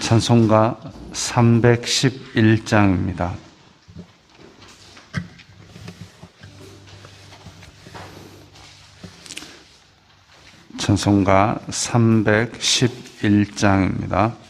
찬송가 311장입니다. 찬송가 311장입니다.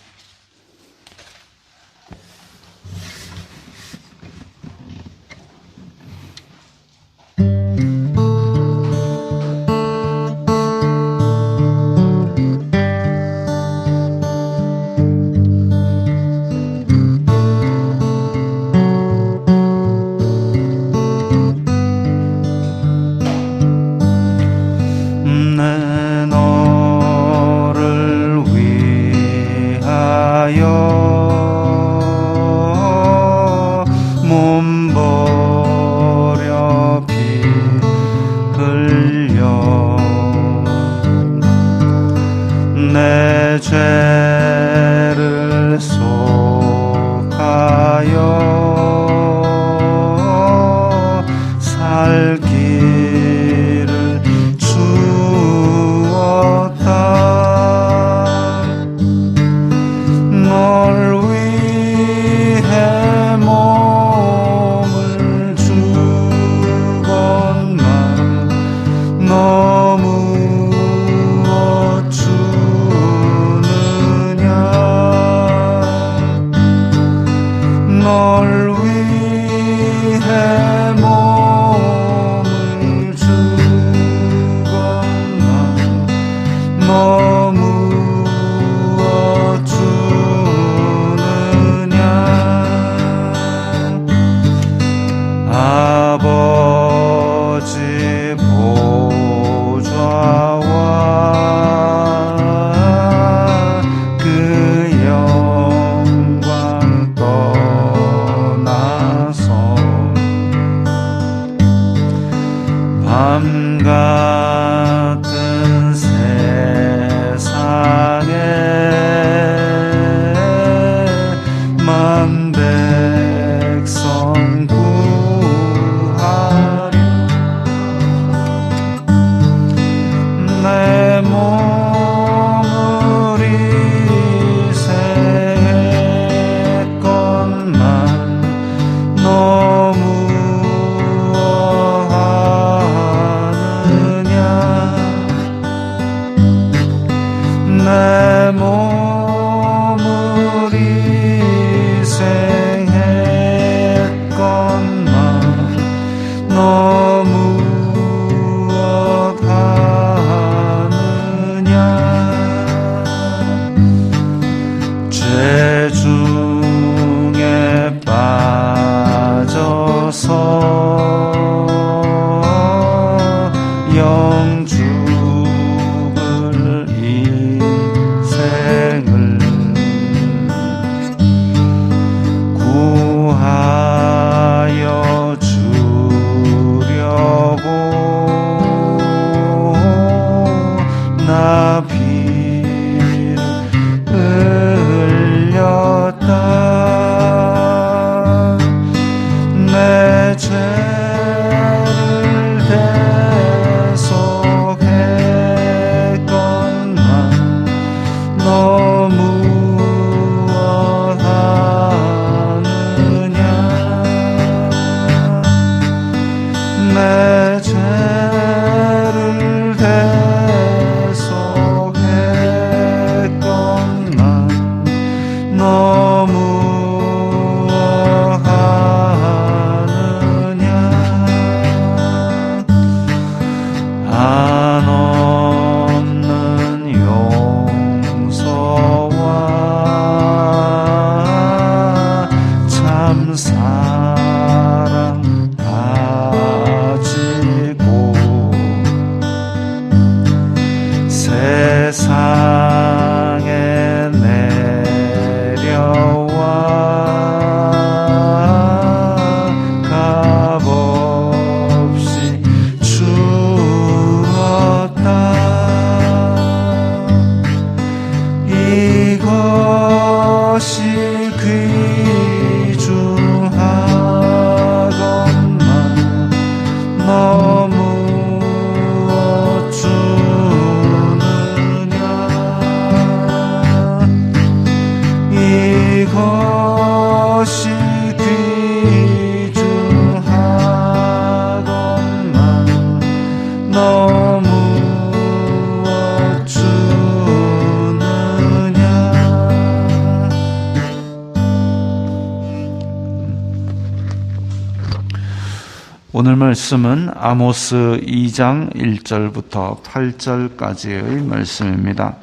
말씀은 아모스 2장 1절부터 8절까지의 말씀입니다.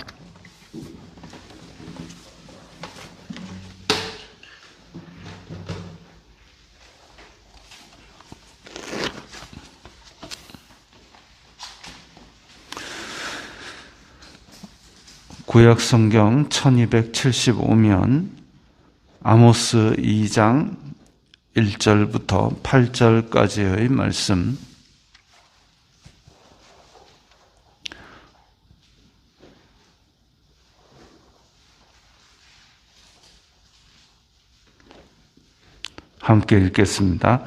구약 성경 1275면 아모스 2장 1절부터 8절까지의 말씀 함께 읽겠습니다.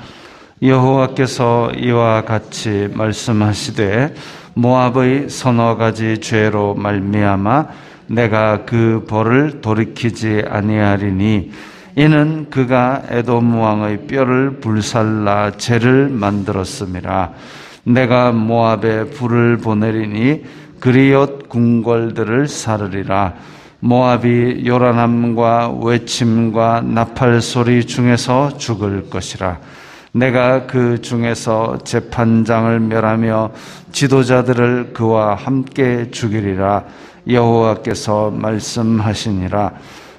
여호와께서 이와 같이 말씀하시되 모압의 서너 가지 죄로 말미암아 내가 그 벌을 돌이키지 아니하리니 이는 그가 에돔 왕의 뼈를 불살라 죄를 만들었음이라 내가 모압에 불을 보내리니 그리옷 궁궐들을 사르리라. 모압이 요란함과 외침과 나팔 소리 중에서 죽을 것이라. 내가 그 중에서 재판장을 멸하며 지도자들을 그와 함께 죽이리라. 여호와께서 말씀하시니라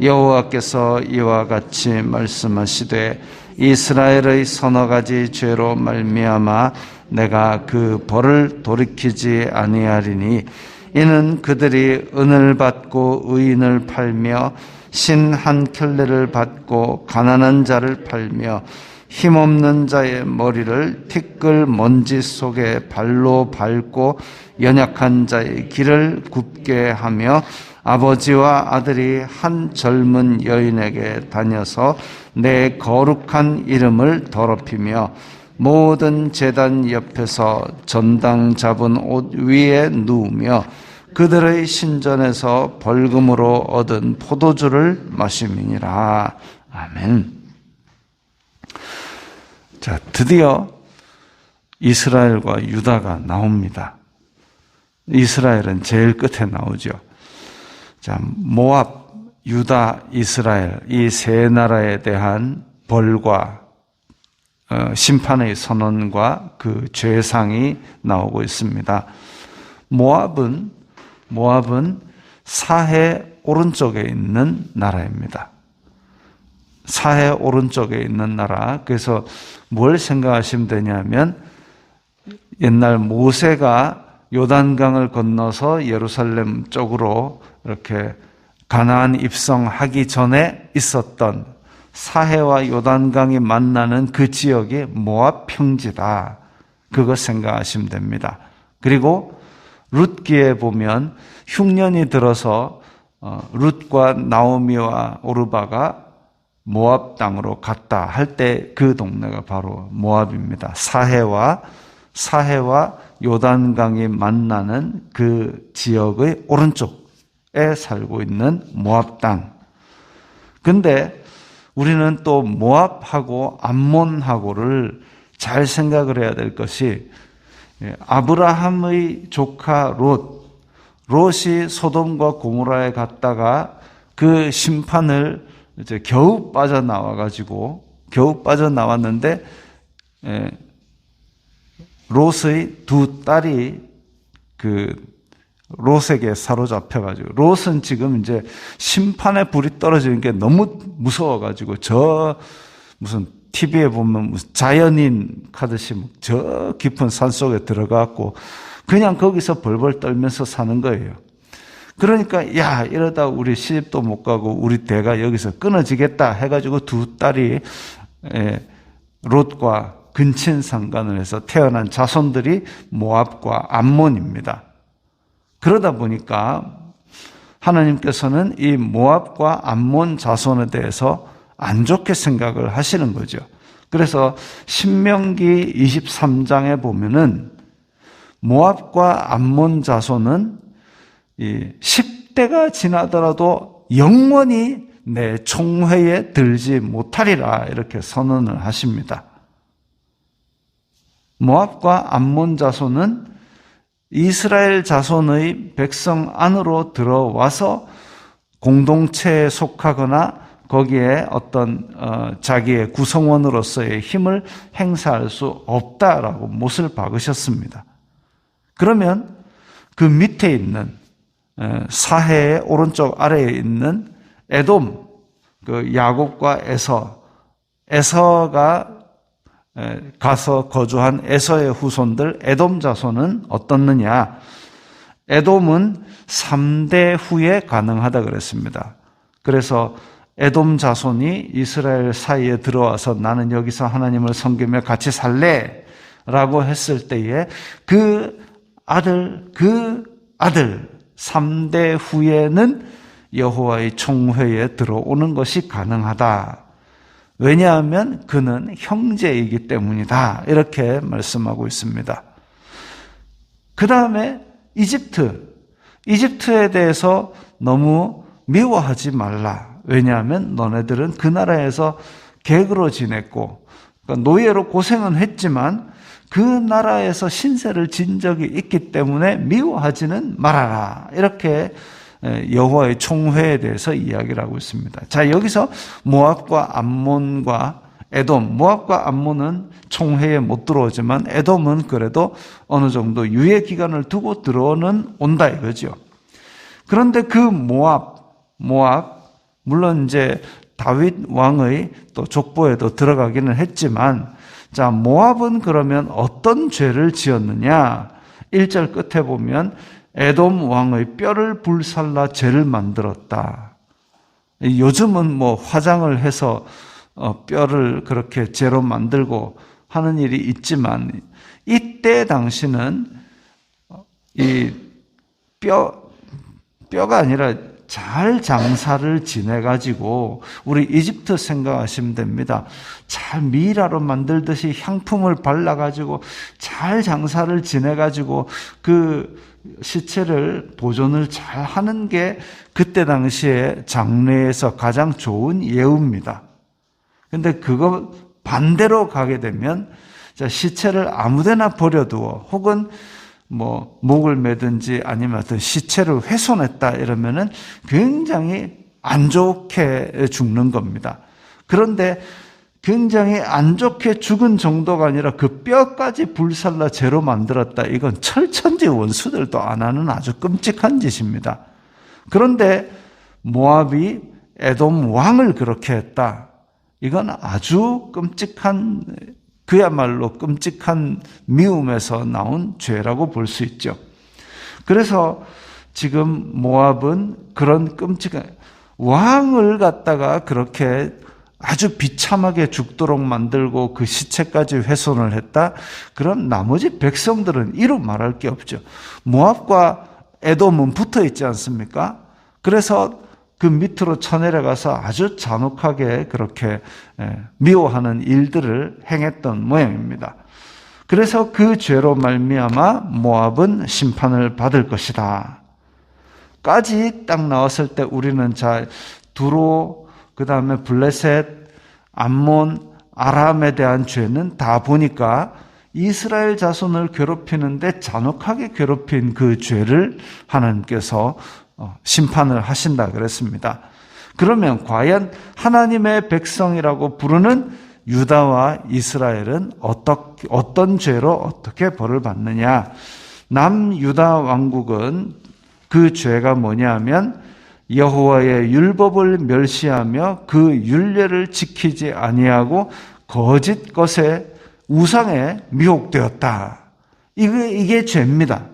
여호와께서 이와 같이 말씀하시되 이스라엘의 서너 가지 죄로 말미암아 내가 그 벌을 돌이키지 아니하리니 이는 그들이 은을 받고 의인을 팔며 신 한 켤레를 받고 가난한 자를 팔며 힘없는 자의 머리를 티끌 먼지 속에 발로 밟고 연약한 자의 길을 굽게 하며 아버지와 아들이 한 젊은 여인에게 다녀서 내 거룩한 이름을 더럽히며 모든 재단 옆에서 전당 잡은 옷 위에 누우며 그들의 신전에서 벌금으로 얻은 포도주를 마심이니라. 아멘. 자, 드디어 이스라엘과 유다가 나옵니다. 이스라엘은 제일 끝에 나오죠. 자, 모압, 유다, 이스라엘 이 세 나라에 대한 벌과 어, 심판의 선언과 그 죄상이 나오고 있습니다. 모압은 모압은 사해 오른쪽에 있는 나라입니다. 사해 오른쪽에 있는 나라. 그래서 뭘 생각하시면 되냐면 옛날 모세가 요단강을 건너서 예루살렘 쪽으로 이렇게 가나안 입성하기 전에 있었던 사해와 요단강이 만나는 그 지역이 모압 평지다. 그거 생각하시면 됩니다. 그리고 룻기에 보면 흉년이 들어서 어, 룻과 나오미와 오르바가 모압 땅으로 갔다 할 때 그 동네가 바로 모압입니다. 사해와 사해와 요단강이 만나는 그 지역의 오른쪽에 살고 있는 모압 땅. 근데 우리는 또 모압하고 암몬하고를 잘 생각을 해야 될 것이 예, 아브라함의 조카 롯, 롯이 소돔과 고모라에 갔다가 그 심판을 이제 겨우 빠져나와 가지고 겨우 빠져나왔는데 롯의 두 딸이 그 롯에게 사로잡혀가지고 롯은 지금 이제 심판의 불이 떨어지는 게 너무 무서워가지고 저 무슨 TV에 보면 무슨 자연인 하듯이 저 깊은 산 속에 들어가고 그냥 거기서 벌벌 떨면서 사는 거예요. 그러니까 야 이러다 우리 시집도 못 가고 우리 대가 여기서 끊어지겠다 해가지고 두 딸이 예, 롯과 근친 상관을 해서 태어난 자손들이 모압과 암몬입니다. 그러다 보니까 하나님께서는 이 모압과 암몬 자손에 대해서 안 좋게 생각을 하시는 거죠. 그래서 신명기 23장에 보면은 모압과 암몬 자손은 10대가 지나더라도 영원히 내 총회에 들지 못하리라 이렇게 선언을 하십니다. 모압과 암몬 자손은 이스라엘 자손의 백성 안으로 들어와서 공동체에 속하거나 거기에 어떤 어, 자기의 구성원으로서의 힘을 행사할 수 없다라고 못을 박으셨습니다. 그러면 그 밑에 있는 사해의 오른쪽 아래에 있는 에돔, 그 야곱과 에서, 에서가 가서 거주한 에서의 후손들 에돔 자손은 어떻느냐? 에돔은 3대 후에 가능하다 그랬습니다. 그래서 에돔 자손이 이스라엘 사이에 들어와서 나는 여기서 하나님을 섬기며 같이 살래 라고 했을 때에 그 아들, 그 아들 3대 후에는 여호와의 총회에 들어오는 것이 가능하다. 왜냐하면 그는 형제이기 때문이다. 이렇게 말씀하고 있습니다. 그 다음에 이집트. 이집트에 대해서 너무 미워하지 말라. 왜냐하면 너네들은 그 나라에서 객으로 지냈고, 그러니까 노예로 고생은 했지만 그 나라에서 신세를 진 적이 있기 때문에 미워하지는 말아라. 이렇게 여호와의 총회에 대해서 이야기를 하고 있습니다. 자, 여기서 모압과 암몬과 에돔, 모압과 암몬은 총회에 못 들어오지만 에돔은 그래도 어느 정도 유예 기간을 두고 들어오는 온다 이거죠. 그런데 그 모압, 모압, 물론 이제 다윗 왕의 또 족보에도 들어가기는 했지만 자, 모압은 그러면 어떤 죄를 지었느냐? 1절 끝에 보면 에돔 왕의 뼈를 불살라 죄를 만들었다. 요즘은 뭐 화장을 해서 어, 뼈를 그렇게 죄로 만들고 하는 일이 있지만 이때 당시는 이 뼈, 뼈가 아니라 잘 장사를 지내가지고 우리 이집트 생각하시면 됩니다. 잘 미라로 만들듯이 향품을 발라가지고 잘 장사를 지내가지고 그 시체를 보존을 잘 하는 게 그때 당시에 장례에서 가장 좋은 예우입니다. 근데 그거 반대로 가게 되면 시체를 아무데나 버려두어 혹은 뭐 목을 매든지 아니면 어떤 시체를 훼손했다 이러면은 굉장히 안 좋게 죽는 겁니다. 그런데 굉장히 안 좋게 죽은 정도가 아니라 그 뼈까지 불살라 죄로 만들었다. 이건 철천지 원수들도 안 하는 아주 끔찍한 짓입니다. 그런데 모압이 에돔 왕을 그렇게 했다. 이건 아주 끔찍한 그야말로 끔찍한 미움에서 나온 죄라고 볼 수 있죠. 그래서 지금 모압은 그런 끔찍한 왕을 갖다가 그렇게 아주 비참하게 죽도록 만들고 그 시체까지 훼손을 했다. 그럼 나머지 백성들은 이루 말할 게 없죠. 모압과 에돔은 붙어 있지 않습니까? 그래서 그 밑으로 쳐내려가서 아주 잔혹하게 그렇게 예, 미워하는 일들을 행했던 모양입니다. 그래서 그 죄로 말미암아 모압은 심판을 받을 것이다. 까지 딱 나왔을 때 우리는 자 두로 그 다음에 블레셋, 암몬, 아람에 대한 죄는 다 보니까 이스라엘 자손을 괴롭히는데 잔혹하게 괴롭힌 그 죄를 하나님께서 어, 심판을 하신다 그랬습니다. 그러면 과연 하나님의 백성이라고 부르는 유다와 이스라엘은 어떻게, 어떤 죄로 어떻게 벌을 받느냐? 남유다 왕국은 그 죄가 뭐냐 하면 여호와의 율법을 멸시하며 그 율례를 지키지 아니하고 거짓 것에 우상에 미혹되었다. 이게, 이게 죄입니다.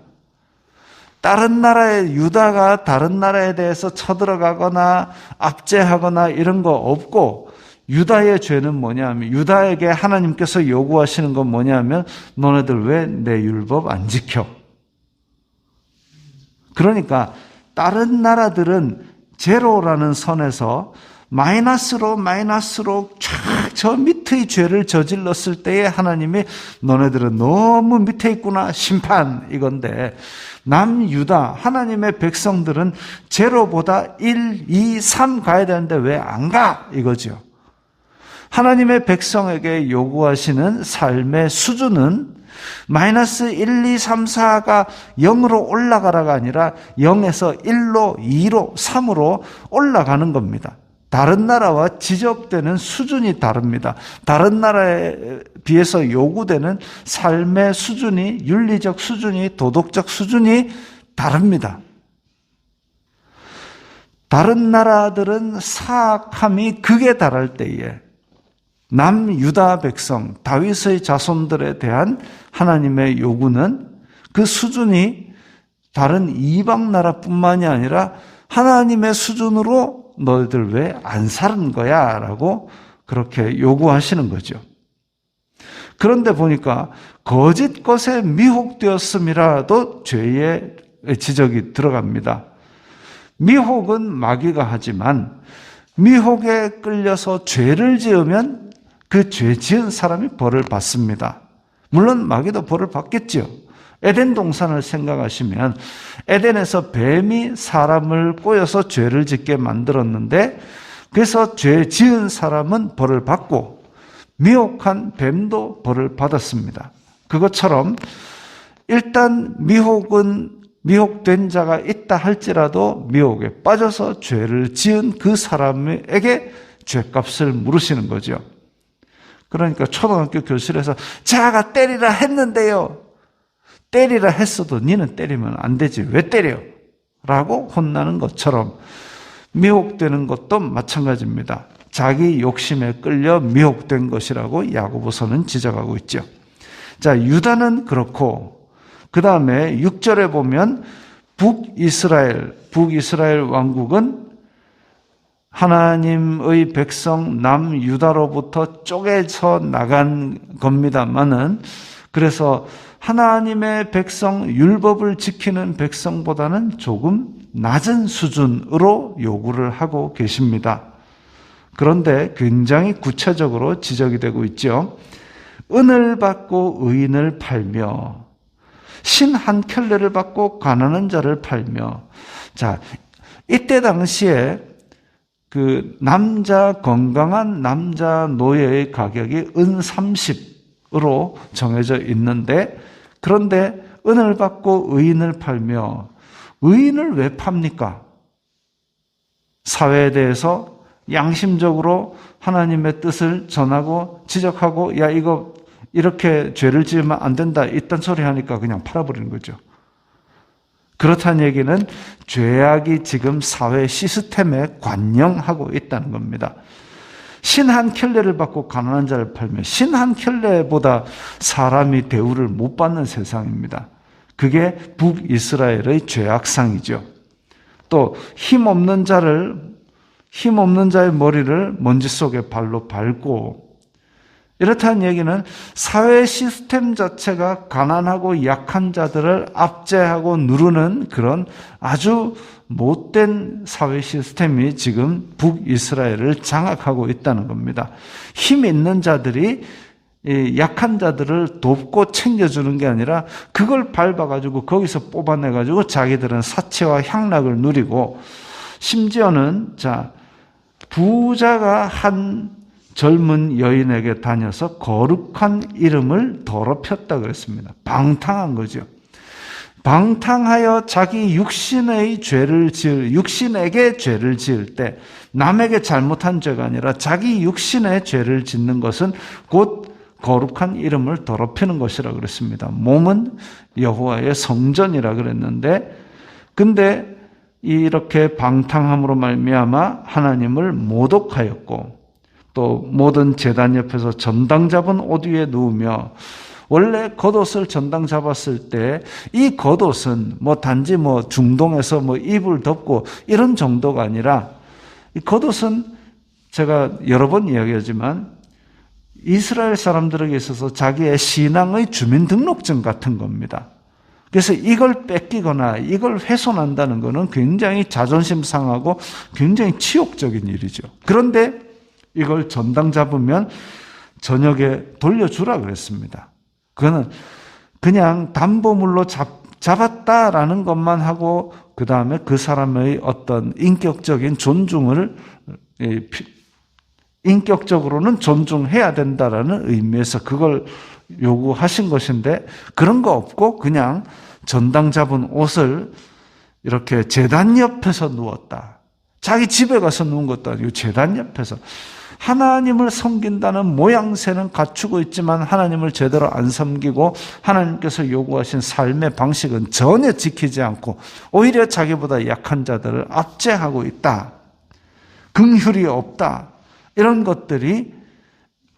다른 나라의 유다가 다른 나라에 대해서 쳐들어가거나 압제하거나 이런 거 없고 유다의 죄는 뭐냐면 유다에게 하나님께서 요구하시는 건 뭐냐면 너네들 왜 내 율법 안 지켜? 그러니까 다른 나라들은 제로라는 선에서 마이너스로 마이너스로 쫙 저 밑의 죄를 저질렀을 때에 하나님이 너네들은 너무 밑에 있구나 심판 이건데 남유다 하나님의 백성들은 제로보다 1, 2, 3 가야 되는데 왜 안 가? 이거죠. 하나님의 백성에게 요구하시는 삶의 수준은 마이너스 1, 2, 3, 4가 0으로 올라가라가 아니라 0에서 1로, 2로, 3으로 올라가는 겁니다. 다른 나라와 지적되는 수준이 다릅니다. 다른 나라에 비해서 요구되는 삶의 수준이, 윤리적 수준이, 도덕적 수준이 다릅니다. 다른 나라들은 사악함이 극에 달할 때에 남유다 백성, 다윗의 자손들에 대한 하나님의 요구는 그 수준이 다른 이방 나라뿐만이 아니라 하나님의 수준으로 너희들 왜 안 사는 거야? 라고 그렇게 요구하시는 거죠. 그런데 보니까 거짓 것에 미혹되었음이라도 죄의 지적이 들어갑니다. 미혹은 마귀가 하지만 미혹에 끌려서 죄를 지으면 그 죄 지은 사람이 벌을 받습니다. 물론 마귀도 벌을 받겠죠. 에덴 동산을 생각하시면 에덴에서 뱀이 사람을 꼬여서 죄를 짓게 만들었는데 그래서 죄 지은 사람은 벌을 받고 미혹한 뱀도 벌을 받았습니다. 그것처럼 일단 미혹은 미혹된 자가 있다 할지라도 미혹에 빠져서 죄를 지은 그 사람에게 죄값을 물으시는 거죠. 그러니까 초등학교 교실에서 자가 때리라 했는데요. 때리라 했어도 니는 때리면 안 되지. 왜 때려? 라고 혼나는 것처럼 미혹되는 것도 마찬가지입니다. 자기 욕심에 끌려 미혹된 것이라고 야고보서는 지적하고 있죠. 자, 유다는 그렇고 그 다음에 6절에 보면 북이스라엘, 북이스라엘 왕국은 하나님의 백성 남유다로부터 쪼개져 나간 겁니다만은 그래서 하나님의 백성 율법을 지키는 백성보다는 조금 낮은 수준으로 요구를 하고 계십니다. 그런데 굉장히 구체적으로 지적이 되고 있죠. 은을 받고 의인을 팔며 신 한 켤레를 받고 가난한 자를 팔며 자 이때 당시에 그 남자 건강한 남자 노예의 가격이 은 30으로 정해져 있는데 그런데 은을 받고 의인을 팔며 의인을 왜 팝니까? 사회에 대해서 양심적으로 하나님의 뜻을 전하고 지적하고 야 이거 이렇게 죄를 지으면 안 된다 이딴 소리 하니까 그냥 팔아버리는 거죠. 그렇다는 얘기는 죄악이 지금 사회 시스템에 관영하고 있다는 겁니다. 신 한 켤레를 받고 가난한 자를 팔며 신 한 켤레보다 사람이 대우를 못 받는 세상입니다. 그게 북이스라엘의 죄악상이죠. 또 힘없는 자를 힘없는 자의 머리를 먼지 속에 발로 밟고 이렇다는 얘기는 사회 시스템 자체가 가난하고 약한 자들을 압제하고 누르는 그런 아주 못된 사회 시스템이 지금 북이스라엘을 장악하고 있다는 겁니다. 힘 있는 자들이 약한 자들을 돕고 챙겨주는 게 아니라 그걸 밟아가지고 거기서 뽑아내가지고 자기들은 사치와 향락을 누리고 심지어는 자, 부자가 한 젊은 여인에게 다녀서 거룩한 이름을 더럽혔다 그랬습니다. 방탕한 거죠. 방탕하여 자기 육신의 죄를 지을, 육신에게 죄를 지을 때 남에게 잘못한 죄가 아니라 자기 육신의 죄를 짓는 것은 곧 거룩한 이름을 더럽히는 것이라 그랬습니다. 몸은 여호와의 성전이라 그랬는데 근데 이렇게 방탕함으로 말미암아 하나님을 모독하였고 또 모든 재단 옆에서 전당 잡은 옷 위에 누우며 원래 겉옷을 전당 잡았을 때 이 겉옷은 뭐 단지 뭐 중동에서 뭐 이불 덮고 이런 정도가 아니라 이 겉옷은 제가 여러 번 이야기하지만 이스라엘 사람들에게 있어서 자기의 신앙의 주민등록증 같은 겁니다. 그래서 이걸 뺏기거나 이걸 훼손한다는 것은 굉장히 자존심 상하고 굉장히 치욕적인 일이죠. 그런데 이걸 전당 잡으면 저녁에 돌려주라 그랬습니다. 그거는 그냥 담보물로 잡, 잡았다라는 것만 하고 그 다음에 그 사람의 어떤 인격적인 존중을 인격적으로는 존중해야 된다라는 의미에서 그걸 요구하신 것인데 그런 거 없고 그냥 전당 잡은 옷을 이렇게 재단 옆에서 누웠다. 자기 집에 가서 누운 것도 아니고 재단 옆에서 하나님을 섬긴다는 모양새는 갖추고 있지만 하나님을 제대로 안 섬기고 하나님께서 요구하신 삶의 방식은 전혀 지키지 않고 오히려 자기보다 약한 자들을 압제하고 있다. 긍휼이 없다. 이런 것들이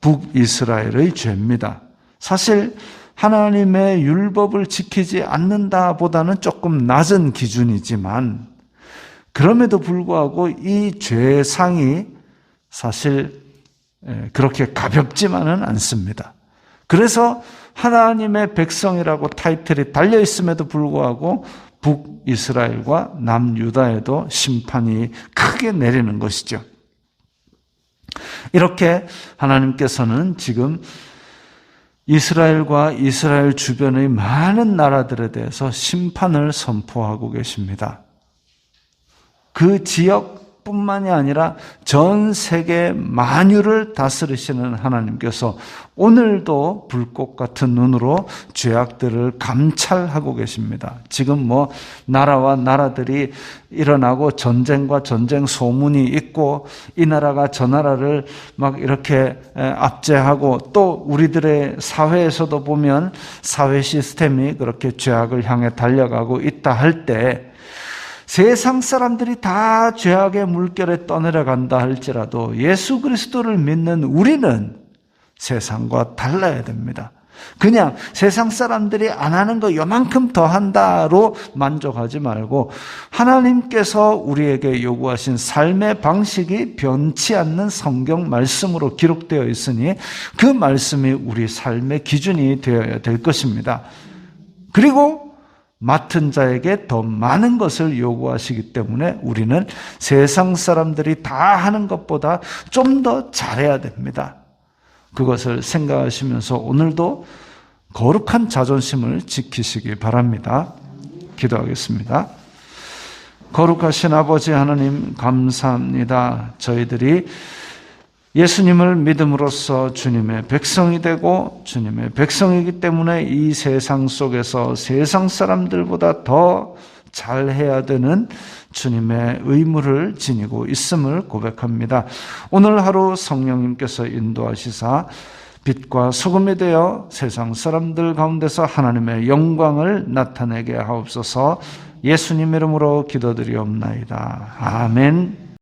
북이스라엘의 죄입니다. 사실 하나님의 율법을 지키지 않는다 보다는 조금 낮은 기준이지만 그럼에도 불구하고 이 죄상이 사실 그렇게 가볍지만은 않습니다. 그래서 하나님의 백성이라고 타이틀이 달려 있음에도 불구하고 북이스라엘과 남유다에도 심판이 크게 내리는 것이죠. 이렇게 하나님께서는 지금 이스라엘과 이스라엘 주변의 많은 나라들에 대해서 심판을 선포하고 계십니다. 그 지역 뿐만이 아니라 전 세계 만유를 다스리시는 하나님께서 오늘도 불꽃 같은 눈으로 죄악들을 감찰하고 계십니다. 지금 뭐 나라와 나라들이 일어나고 전쟁과 전쟁 소문이 있고 이 나라가 저 나라를 막 이렇게 압제하고 또 우리들의 사회에서도 보면 사회 시스템이 그렇게 죄악을 향해 달려가고 있다 할 때 세상 사람들이 다 죄악의 물결에 떠내려간다 할지라도 예수 그리스도를 믿는 우리는 세상과 달라야 됩니다. 그냥 세상 사람들이 안 하는 거 요만큼 더 한다로 만족하지 말고 하나님께서 우리에게 요구하신 삶의 방식이 변치 않는 성경 말씀으로 기록되어 있으니 그 말씀이 우리 삶의 기준이 되어야 될 것입니다. 그리고 맡은 자에게 더 많은 것을 요구하시기 때문에 우리는 세상 사람들이 다 하는 것보다 좀 더 잘해야 됩니다. 그것을 생각하시면서 오늘도 거룩한 자존심을 지키시기 바랍니다. 기도하겠습니다. 거룩하신 아버지 하나님 감사합니다. 저희들이 예수님을 믿음으로써 주님의 백성이 되고 주님의 백성이기 때문에 이 세상 속에서 세상 사람들보다 더 잘해야 되는 주님의 의무를 지니고 있음을 고백합니다. 오늘 하루 성령님께서 인도하시사 빛과 소금이 되어 세상 사람들 가운데서 하나님의 영광을 나타내게 하옵소서 예수님 이름으로 기도드리옵나이다. 아멘.